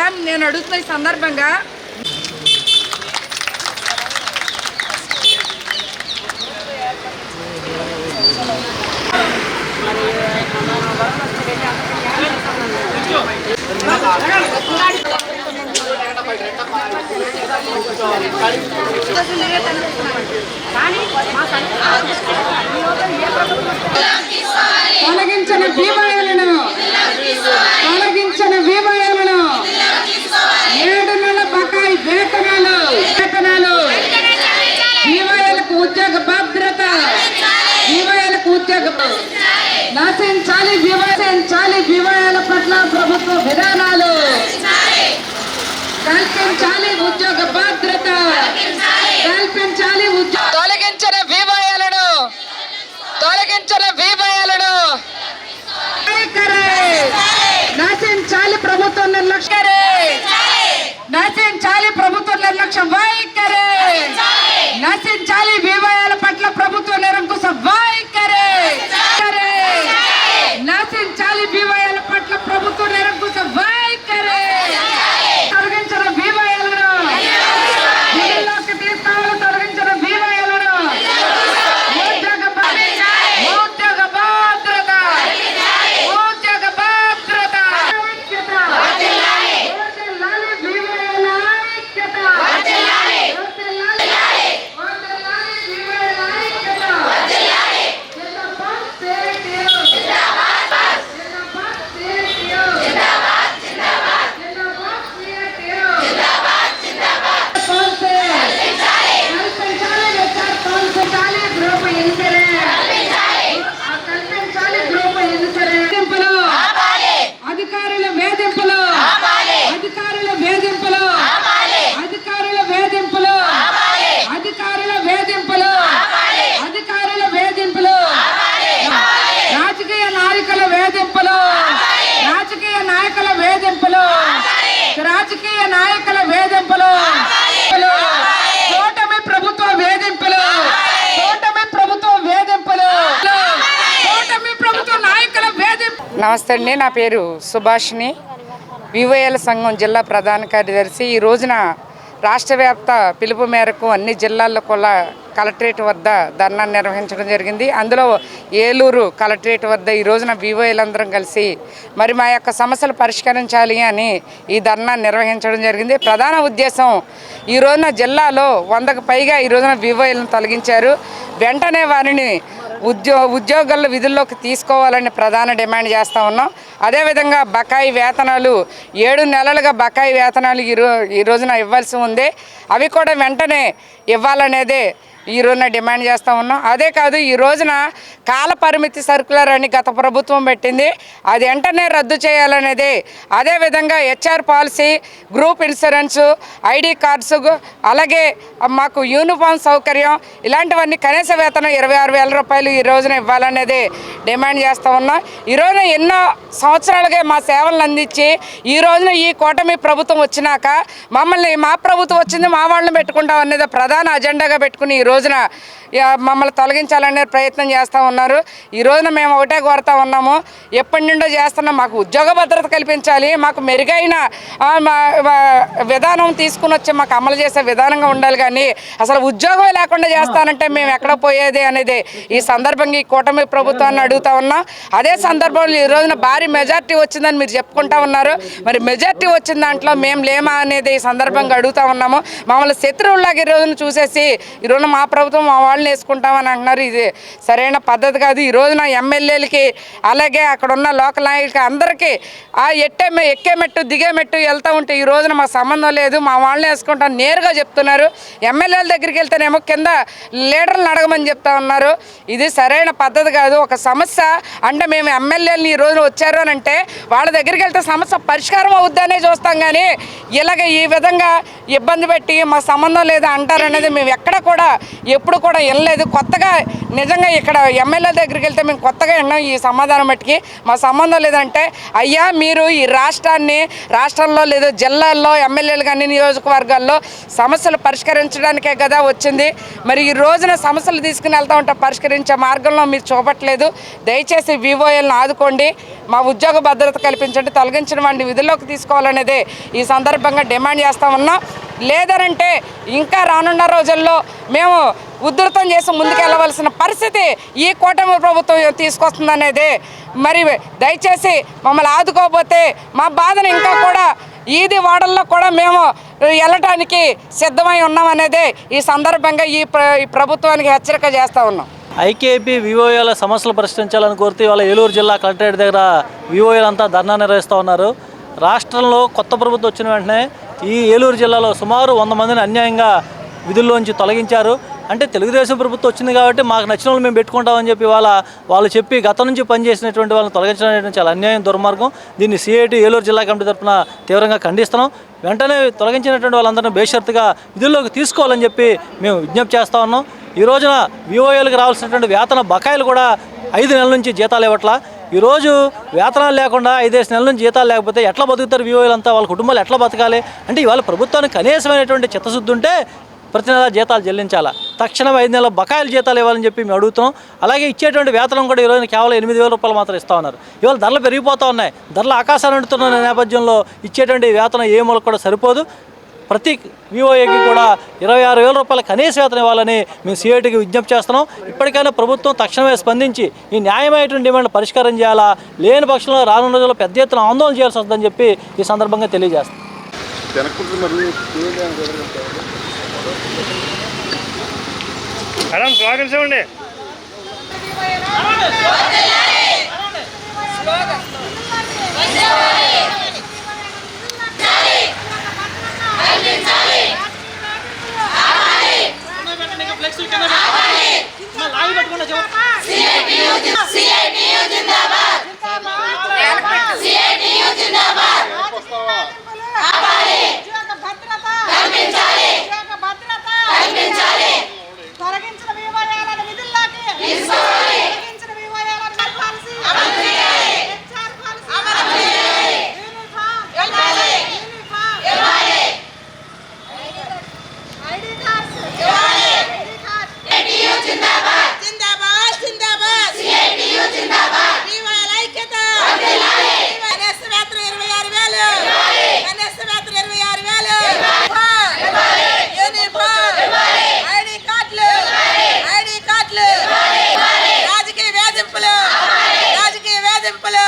అయ్యా నేను అడుగుతున్న ఈ సందర్భంగా తొలగించిన బీమాయాలను తొలగించిన బీమాయాలను ఏడు నెలల బకాయి వేతనాలు వేతనాలు బీమాయాలకు ఉద్యోగ భద్రత ఉద్యోగ. నశించాలి వివరించాలి బీమాయాల పట్ల ప్రభుత్వ విధానాలు. కల్పించాలి ఉద్యోగ భద్రత కల్పించాలి ఉద్యోగ తొలగించిన బీమాయాలను తొలగించిన బీమాయాలను నశించాలి ప్రభుత్వం నిర్లక్ష్యరే నశించాలి ప్రభుత్వం నిర్లక్ష్యం. వైఖరే నశించాలి బీమాయాల పట్ల ప్రభుత్వ నిరంకుశ వైఖరే నమస్తే అండి నా పేరు సుభాష్ని వివోఎల్ సంఘం జిల్లా ప్రధాన కార్యదర్శి. ఈ రోజున రాష్ట్ర వ్యాప్త పిలుపు మేరకు అన్ని జిల్లాల్లో కూడా కలెక్టరేట్ వద్ద ధర్నా నిర్వహించడం జరిగింది. అందులో ఏలూరు కలెక్టరేట్ వద్ద ఈ రోజున అందరం కలిసి మరి మా యొక్క సమస్యలు పరిష్కరించాలి అని ఈ ధర్నా నిర్వహించడం జరిగింది. ప్రధాన ఉద్దేశం ఈ రోజున జిల్లాలో వందకు పైగా ఈ రోజున వివోఏలను తొలగించారు. వెంటనే వారిని ఉద్యో ఉద్యోగాల విధుల్లోకి తీసుకోవాలని ప్రధాన డిమాండ్ చేస్తూ ఉన్నాం. అదేవిధంగా బకాయి వేతనాలు ఏడు నెలలుగా బకాయి వేతనాలు ఈ ఈ రోజున ఇవ్వాల్సి ఉంది. అవి కూడా వెంటనే ఇవ్వాలనేదే ఈ రోజున డిమాండ్ చేస్తూ ఉన్నాం. అదే కాదు ఈ రోజున కాల పరిమితి సర్కులర్ అని గత ప్రభుత్వం పెట్టింది. అది వెంటనే రద్దు చేయాలనేది. అదేవిధంగా HR policy group insurance ID cards అలాగే మాకు యూనిఫామ్ సౌకర్యం ఇలాంటివన్నీ కనీస వేతనం ఇరవై ఆరు వేల రూపాయలు ఈ రోజున ఇవ్వాలనేది డిమాండ్ చేస్తూ ఉన్నాం. ఈ రోజున ఎన్నో సంవత్సరాలుగా మా సేవలను అందించి ఈ రోజున ఈ కూటమి ప్రభుత్వం వచ్చినాక మమ్మల్ని మా ప్రభుత్వం వచ్చింది మా వాళ్ళని పెట్టుకుంటాం అనేది ప్రధాన అజెండాగా పెట్టుకుని ఈ రోజున మమ్మల్ని తొలగించాలనే ప్రయత్నం చేస్తూ ఉన్నారు. ఈ రోజున మేము ఒకటే కోరుతా ఉన్నాము ఎప్పటి నుండో చేస్తున్నాం మాకు ఉద్యోగ భద్రత కల్పించాలి మాకు మెరుగైన మా- విధానం తీసుకుని వచ్చి మాకు అమలు చేసే విధానంగా ఉండాలి కానీ అసలు ఉద్యోగం లేకుండా చేస్తానంటే మేము ఎక్కడ పోయేది అనేది ఈ సందర్భంగా ఈ కూటమి ప్రభుత్వాన్ని అడుగుతా ఉన్నాం. అదే సందర్భంలో ఈ రోజున భారీ మెజార్టీ వచ్చిందని మీరు చెప్పుకుంటా ఉన్నారు. మరి మెజార్టీ వచ్చిన దాంట్లో మేము లేమా అనేది ఈ సందర్భంగా అడుగుతా ఉన్నాము. మమ్మల్ని శత్రువులాగా ఈ రోజున చూసేసి ఈ రోజున మా ప్రభుత్వం మా వాళ్ళని వేసుకుంటామని అంటున్నారు. ఇది సరైన పద్ధతి పద్ధతి కాదు. ఈ రోజున ఎమ్మెల్యేలకి అలాగే అక్కడ ఉన్న లోకల్ నాయకులకి అందరికీ ఆ ఎట్టే ఎక్కే మెట్టు దిగే మెట్టు వెళ్తూ ఉంటే ఈ రోజున మాకు సంబంధం లేదు. మా వాళ్ళని వేసుకుంటాం నేరుగా చెప్తున్నారు. ఎమ్మెల్యేల దగ్గరికి వెళ్తేనేమో కింద లీడర్లను అడగమని చెప్తా ఉన్నారు. ఇది సరైన పద్ధతి కాదు. ఒక సమస్య అంటే మేము ఎమ్మెల్యేలని ఈ రోజున వచ్చారు అని అంటే వాళ్ళ దగ్గరికి వెళ్తే సమస్య పరిష్కారం అవుద్దనే చూస్తాం కానీ ఇలాగ ఈ విధంగా ఇబ్బంది పెట్టి మా సంబంధం లేదా అంటారనేది మేము ఎక్కడ కూడా ఎప్పుడు కూడా వినలేదు. కొత్తగా నిజంగా ఇక్కడ ఎమ్మెల్యే దగ్గరికి వెళ్తే మేము కొత్తగా విన్నాం ఈ సమాధానం మట్టుకి మా సంబంధం లేదంటే అయ్యా మీరు ఈ రాష్ట్రాన్ని రాష్ట్రంలో లేదా జిల్లాల్లో ఎమ్మెల్యేలు కానీ నియోజకవర్గాల్లో సమస్యలు పరిష్కరించడానికే కదా వచ్చింది. మరి ఈ రోజున సమస్యలు తీసుకుని వెళ్తా ఉంటే పరిష్కరించే మార్గంలో మీరు చూపట్లేదు. దయచేసి వివోఎల్ని ఆదుకోండి. మా ఉద్యోగ భద్రత కల్పించండి తొలగించిన వాడిని విధుల్లోకి తీసుకోవాలనేదే ఈ సందర్భంగా డిమాండ్ చేస్తా ఉన్నాం. లేదనంటే ఇంకా రానున్న రోజుల్లో మేము ఉధృతం చేసి ముందుకెళ్ళవలసిన పరిస్థితి ఈ కూటమి ప్రభుత్వం తీసుకొస్తుందనేది. మరి దయచేసి మమ్మల్ని ఆదుకోకపోతే మా బాధను ఇంకా కూడా ఈది వాడల్లో కూడా మేము వెళ్ళటానికి సిద్ధమై ఉన్నామనేదే ఈ సందర్భంగా ఈ ప్ర- ఈ ప్రభుత్వానికి హెచ్చరిక చేస్తూ ఉన్నాం. ఐకేపీ వివోఏల సమస్యలు పరిష్కరించాలని కోరుతూ ఇవాళ ఏలూరు జిల్లా కలెక్టరేట్ దగ్గర వివోఏలంతా ధర్నా నిర్వహిస్తూ ఉన్నారు. రాష్ట్రంలో కొత్త ప్రభుత్వం వచ్చిన వెంటనే ఈ ఏలూరు జిల్లాలో సుమారు వంద మందిని అన్యాయంగా విధుల్లోంచి తొలగించారు. అంటే తెలుగుదేశం ప్రభుత్వం వచ్చింది కాబట్టి మాకు నచ్చిన వాళ్ళు మేము పెట్టుకుంటామని చెప్పి వాళ్ళ వాళ్ళు చెప్పి గతం నుంచి పనిచేసినటువంటి వాళ్ళని తొలగించడం అనేది చాలా అన్యాయం దుర్మార్గం. దీన్ని సిఐటి ఏలూరు జిల్లా కమిటీ తరఫున తీవ్రంగా ఖండిస్తున్నాం. వెంటనే తొలగించినటువంటి వాళ్ళందరినీ బేషరతుగా విధుల్లోకి తీసుకోవాలని చెప్పి మేము విజ్ఞప్తి చేస్తా ఉన్నాం. ఈ రోజున విఓఏలకు రావాల్సినటువంటి వేతన బకాయిలు కూడా ఐదు నెలల నుంచి జీతాలు ఇవ్వట్లా. ఈరోజు వేతనాలు లేకుండా ఐదేసి నెలల నుంచి జీతాలు లేకపోతే ఎట్లా బతుకుతారు విఓఏలు అంతా? వాళ్ళ కుటుంబాలు ఎట్లా బతకాలి? అంటే ఇవాళ ప్రభుత్వానికి కనీసమైనటువంటి చిత్తశుద్ధి ఉంటే ప్రతి నెల జీతాలు చెల్లించాలా? తక్షణం ఐదు నెలల బకాయిలు జీతాలు ఇవ్వాలని చెప్పి మేము అడుగుతున్నాం. అలాగే ఇచ్చేటువంటి వేతనం కూడా ఈరోజు కేవలం ఎనిమిది వేల రూపాయలు మాత్రం ఇస్తా ఉన్నారు. ఇవాళ ధరలు పెరిగిపోతూ ఉన్నాయి. ధరలు ఆకాశాలు అంటుతున్న నేపథ్యంలో ఇచ్చేటువంటి వేతనం ఏ మూలకు కూడా సరిపోదు. ప్రతి విఓఏకి కూడా ఇరవై ఆరు వేల రూపాయల కనీస వేతనం ఇవ్వాలని మేము సిఐటికి విజ్ఞప్తి చేస్తున్నాం. ఇప్పటికైనా ప్రభుత్వం తక్షణమే స్పందించి ఈ న్యాయమైనటువంటి డిమాండ్ పరిష్కారం చేయాలా లేని పక్షంలో రానున్న రోజుల్లో పెద్ద ఎత్తున ఆందోళన చేయాల్సి వస్తుందని చెప్పి ఈ సందర్భంగా తెలియజేస్తాం మేడం pala!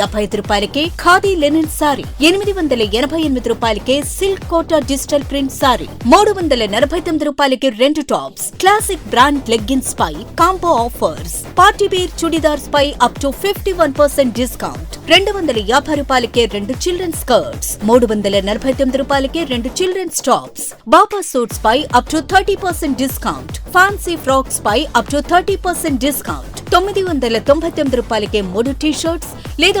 యాభై ఐదు రూపాయలకే ఖాదీ లెనిన్ సారీ ఎనిమిది వందల ఎనభై ఎనిమిది రూపాయలకే silk Kota digital print sari మూడు వందల నలభై తొమ్మిది రూపాయలకి రెండు tops classic brand leggings pi combo offers. Party wear churidars pi up to fifty one percent discount రెండు వందల యాభై రూపాయలకే రెండు చిల్డ్రన్ స్కర్ట్స్ మూడు వందల నలభై తొమ్మిది రూపాయలకే రెండు children's tops. Baba suits pi up to thirty percent discount fancy frocks pi up to thirty percent discount తొమ్మిది వందల తొంభై తొమ్మిది రూపాయలకే మూడు టీ షర్ట్స్ లేదా